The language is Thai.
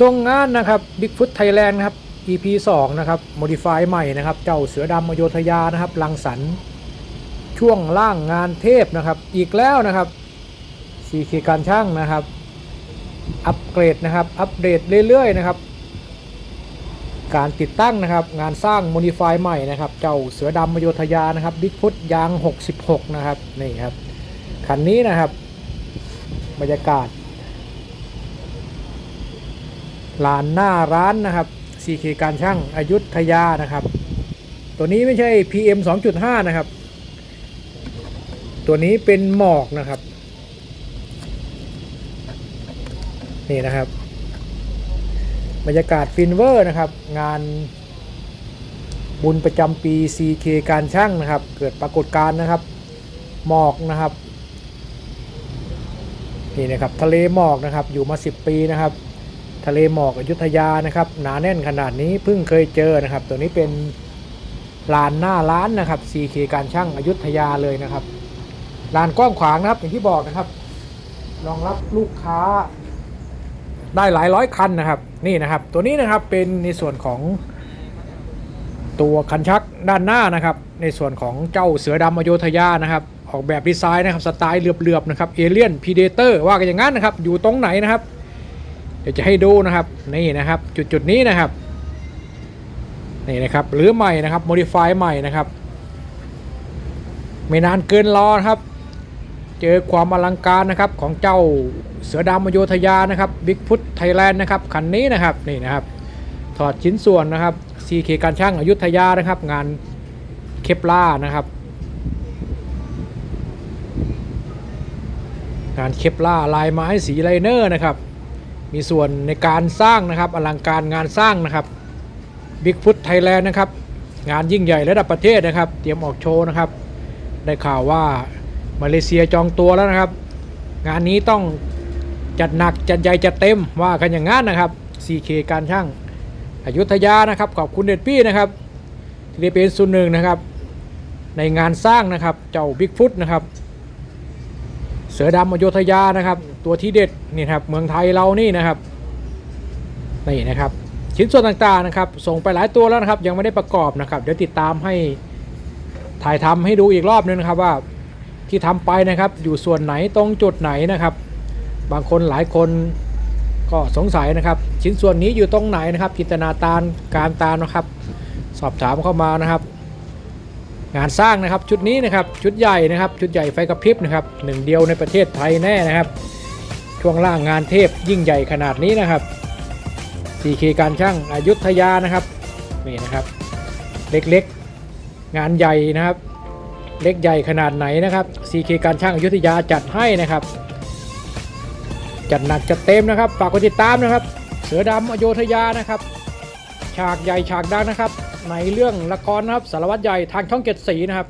ทรงงานนะครับ Bigfoot Thailand นะครับ EP 2 นะครับ Modify ใหม่นะครับ เจ้าเสือดำอโยธยานะครับลังสรรช่วงล่างงานเทพนะครับ อีกแล้วนะครับ CK การช่างนะครับ อัปเกรดนะครับ อัปเดตเรื่อยๆนะครับ การติดตั้งนะครับ งานสร้าง Modify ใหม่นะครับ เจ้าเสือดำอโยธยานะครับ Bigfoot ยาง 66 นะครับ นี่ครับ คันนี้นะครับ บรรยากาศ ลานหน้าร้านนะครับ CK การช่างอายุทยานะครับ ตัวนี้ไม่ใช่ PM 2.5 นะครับ ตัวนี้เป็นหมอกนะครับ นี่นะครับ บรรยากาศฟินเวอร์นะครับ งานบุญประจำปี CK การช่างนะครับ เกิดปรากฏการณ์นะครับ หมอกนะครับ นี่นะครับ ทะเลหมอกนะครับ อยู่มา 10 ปีนะครับ ทะเลหมอกอยุธยานะครับ หนาแน่นขนาดนี้เพิ่งเคยเจอนะครับ ตัวนี้เป็นลานหน้าร้านนะครับ CK การช่างอยุธยาเลยนะครับลานกว้างขวางนะครับ อย่างที่บอกนะครับรองรับลูกค้าได้หลายร้อยคันนะครับ นี่นะครับ ตัวนี้นะครับเป็นในส่วนของตัวคันชักด้านหน้านะครับ ในส่วนของเจ้าเสือดำอโยธยานะครับ ออกแบบดีไซน์นะครับสไตล์เหลือบๆนะครับเอเลียนพีเดเตอร์ว่ากันอย่างนั้นนะครับ อยู่ตรงไหนนะครับ เดี๋ยวจะให้ดูนะครับนี่นะครับ จุดจุดๆนี้นะครับนี่นะครับหรือใหม่นะครับ modify ใหม่นะครับ ไม่นานเกินรอนครับ เจอความอลังการนะครับของเจ้าเสือดำอโยธยานะครับ Bigfoot Thailand นะครับคันนี้นะครับนี่นะครับ ถอดชิ้นส่วนนะครับ CK การช่างอยุธยานะครับ งานเคปล่านะครับ งานเคปล่าลายไม้สีไลเนอร์นะครับ มีส่วนในการสร้างนะครับอลังการงานสร้างนะครับ Bigfoot Thailand นะครับ งานยิ่งใหญ่ระดับประเทศนะครับ เตรียมออกโชว์นะครับ ได้ข่าวว่ามาเลเซียจองตัวแล้วนะครับ งานนี้ต้องจัดหนักจัดใหญ่จัดเต็มว่ากันอย่างนั้นนะครับ CK การช่างอยุธยานะครับ ขอบคุณเด็ดพี่นะครับที่ได้เป็นส่วนหนึ่งนะครับ ในงานสร้างนะครับเจ้าบิ๊กฟุตนะครับ เสือดำอยุธยานะครับ ตัวที่เด็ดนี่ครับเมืองไทยเรานี่นะครับนี่นะครับ ชิ้นส่วนต่างๆนะครับ ส่งไปหลายตัวแล้วนะครับ ยังไม่ได้ประกอบนะครับ เดี๋ยวติดตามให้ถ่ายทำให้ดูอีกรอบนึงนะครับว่าที่ทำไปนะครับ อยู่ส่วนไหนตรงจุดไหนนะครับ บางคนหลายคนก็สงสัยนะครับ ชิ้นส่วนนี้อยู่ตรงไหนนะครับจินตนาการการตามนะครับ สอบถามเข้ามานะครับ งานสร้างนะครับชุดนี้นะครับชุดใหญ่นะครับชุดใหญ่ไฟกระพริบนะครับหนึ่งเดียวในประเทศไทยแน่นะครับ ช่วงล่างงานเทพยิ่งใหญ่ขนาดนี้นะครับสีเคการช่างอายุทยานะครับนี่นะครับ เล็กๆงานใหญ่นะครับ เล็กใหญ่ขนาดไหนนะครับสีเคการช่างอายุทยาจัดให้นะครับ จัดหนักจัดเต็มนะครับฝากกดติดตามนะครับ เสือดำอโยธยานะครับ ฉากใหญ่ฉากดังนะครับ ในเรื่องละครนะครับสารวัตรใหญ่ทางช่องเจ็ดสีนะครับ